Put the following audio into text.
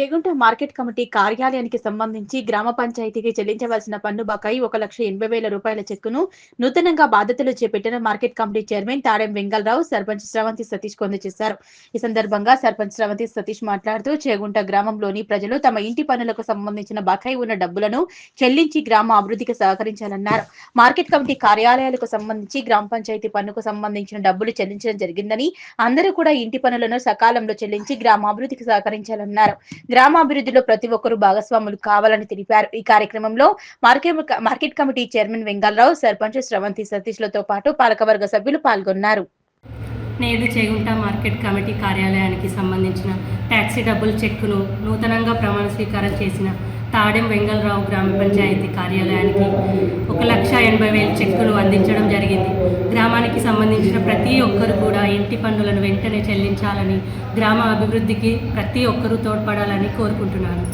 Chegunta market committee కార్యాలయానికి సంబంధించి గ్రామ పంచాయతీకి చెల్లించవలసిన పన్ను బకాయి ఒక లక్ష ఎనభై వేల రూపాయల చెక్కును నూతనంగా బాధ్యతలు చేపట్టిన market committee chairman Tadem Vengalarao sarpanch Sravanthi Satish చేశారు ఈ సందర్భంగా సర్పంచ్ శ్రవంతి సతీష్ మాట్లాడుతూ చేగుంట గ్రామంలోని ప్రజలు తమ ఇంటి పనులకు సంబంధించిన బకాయి ఉన్న డబ్బులను చెల్లించి గ్రామ అభివృద్ధికి సహకరించాలన్నారు. మార్కెట్ కమిటీ కార్యాలయాలకు సంబంధించి గ్రామ పంచాయతీ పన్నుకు సంబంధించిన డబ్బులు చెల్లించడం జరిగిందని అందరూ కూడా ఇంటి పనులను సకాలంలో చెల్లించి గ్రామాభివృద్ధికి సహకరించాలన్నారు. గ్రామాభివృద్ధిలో ప్రతి ఒక్కరూ భాగస్వాములు కావాలని తెలిపారు. ఈ కార్యక్రమంలో market market committee chairman Vengalarao sarpanch Sravanthi సతీష్లతో పాటు పాలకవర్గ సభ్యులు పాల్గొన్నారు. నేడు చేగుంట మార్కెట్ కమిటీ కార్యాలయానికి సంబంధించిన ట్యాక్సీ డబ్బుల చెక్కును నూతనంగా ప్రమాణ స్వీకారం చేసిన తాడెం వెంగళరావు గ్రామ పంచాయతీ కార్యాలయానికి ఒక లక్ష ఎనభై వేల చెక్కులు అందించడం జరిగింది సంబంధించిన ప్రతి ఒక్కరు కూడా ఇంటి పన్నులను వెంటనే చెల్లించాలని గ్రామ అభివృద్ధికి ప్రతి ఒక్కరూ తోడ్పడాలని కోరుకుంటున్నాను.